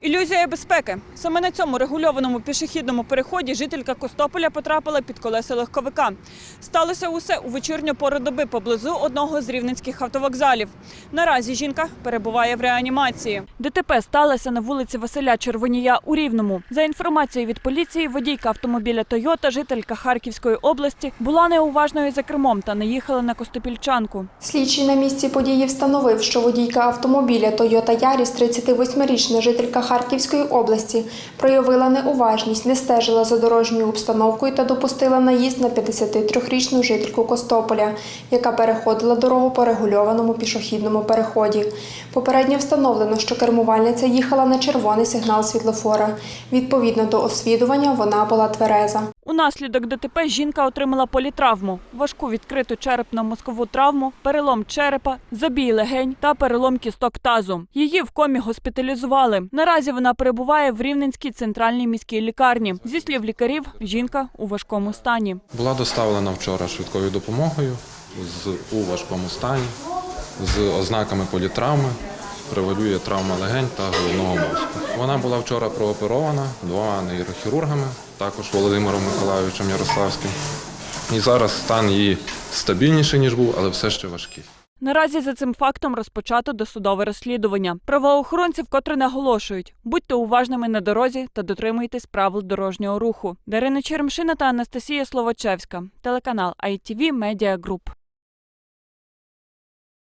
Ілюзія безпеки. Саме на цьому регульованому пішохідному переході жителька Костополя потрапила під колеса легковика. Сталося усе у вечірню пору доби поблизу одного з рівненських автовокзалів. Наразі жінка перебуває в реанімації. ДТП сталося на вулиці Василя Червонія у Рівному. За інформацією від поліції, водійка автомобіля Тойота, жителька Харківської області, була неуважною за кермом та не їхала на Костопільчанку. Слідчий на місці події встановив, що водійка автомобіля Toyota Yaris, 38-річна жителька Харківської області, проявила неуважність, не стежила за дорожньою обстановкою та допустила наїзд на 53-річну жительку Костополя, яка переходила дорогу по регульованому пішохідному переході. Попередньо встановлено, що кермувальниця їхала на червоний сигнал світлофора. Відповідно до освідування, вона була твереза. Унаслідок ДТП жінка отримала політравму, важку відкриту черепно-мозкову травму, перелом черепа, забій легень та перелом кісток тазу. Її в комі госпіталізували. Наразі вона перебуває в Рівненській центральній міській лікарні. Зі слів лікарів, жінка у важкому стані. Була доставлена вчора швидкою допомогою з, у важкому стані, з ознаками політравми, превалює травма легень та головного мозку. Вона була вчора прооперована двома нейрохірургами, також Володимиром Миколайовичем Ярославським. І зараз стан її стабільніший, ніж був, але все ще важкий. Наразі за цим фактом розпочато досудове розслідування. Правоохоронці вкотре наголошують: будьте уважними на дорозі та дотримуйтесь правил дорожнього руху. Дарина Черемшина та Анастасія Словачевська, телеканал ITV Media Group.